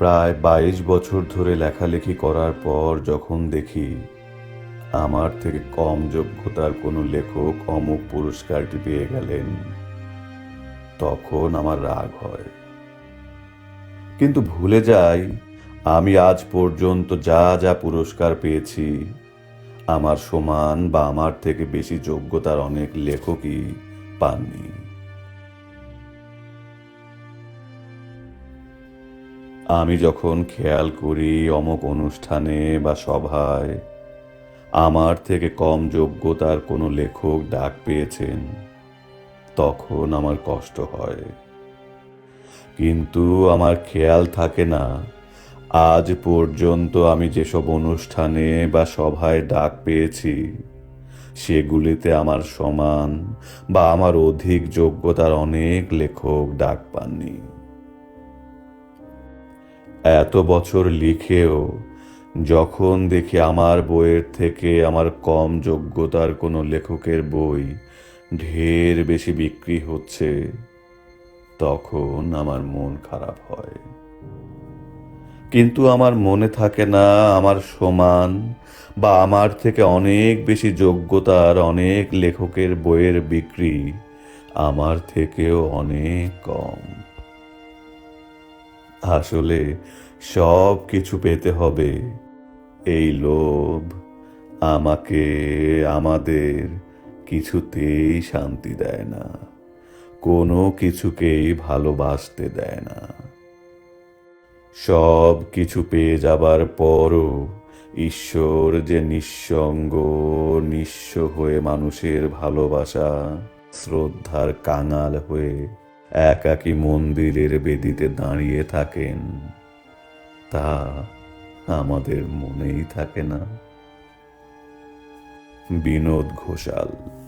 প্রায় বাইশ বছর ধরে লেখালেখি করার পর যখন দেখি আমার থেকে কম যোগ্যতার কোনো লেখক অমুক পুরস্কারটি পেয়ে গেলেন, তখন আমার রাগ হয়। কিন্তু ভুলে যাই, আমি আজ পর্যন্ত যা যা পুরস্কার পেয়েছি, আমার সমান বা আমার থেকে বেশি যোগ্যতার অনেক লেখকই পাননি। আমি যখন খেয়াল করি অমুক অনুষ্ঠানে বা সভায়, আমার থেকে কম যোগ্যতার কোনো লেখক ডাক পেয়েছেন, তখন আমার কষ্ট হয়। কিন্তু আমার খেয়াল থাকে না, আজ পর্যন্ত আমি যেসব অনুষ্ঠানে বা সভায় ডাক পেয়েছি, সেগুলিতে আমার সমান বা আমার অধিক যোগ্যতার অনেক লেখক ডাক পাননি। এত বছর লিখেও যখন দেখি আমার বইয়ের থেকে আমার কম যোগ্যতার কোনো লেখকের বই ঢের বেশি বিক্রি হচ্ছে, তখন আমার মন খারাপ হয়। কিন্তু আমার মনে থাকে না আমার সমান বা আমার থেকে অনেক বেশি যোগ্যতার অনেক লেখকের বইয়ের বিক্রি আমার থেকেও অনেক কম। আসলে সব কিছু পেতে হবে। এই লোভ আমাকে, আমাদের কিছুতেই শান্তি দেয় না। কোনো কিছুকেই ভালোবাসতে দেয় না। সব কিছু পেয়ে যাবার পরও ঈশ্বর যে নিঃসঙ্গ, নিঃস্ব হয়ে মানুষের ভালোবাসা, শ্রদ্ধার কাঙাল হয়ে একাকী মন্দিরের বেদিতে দাঁড়িয়ে থাকেন। তা আমাদের মনেই থাকে না। বিনোদ ঘোষাল।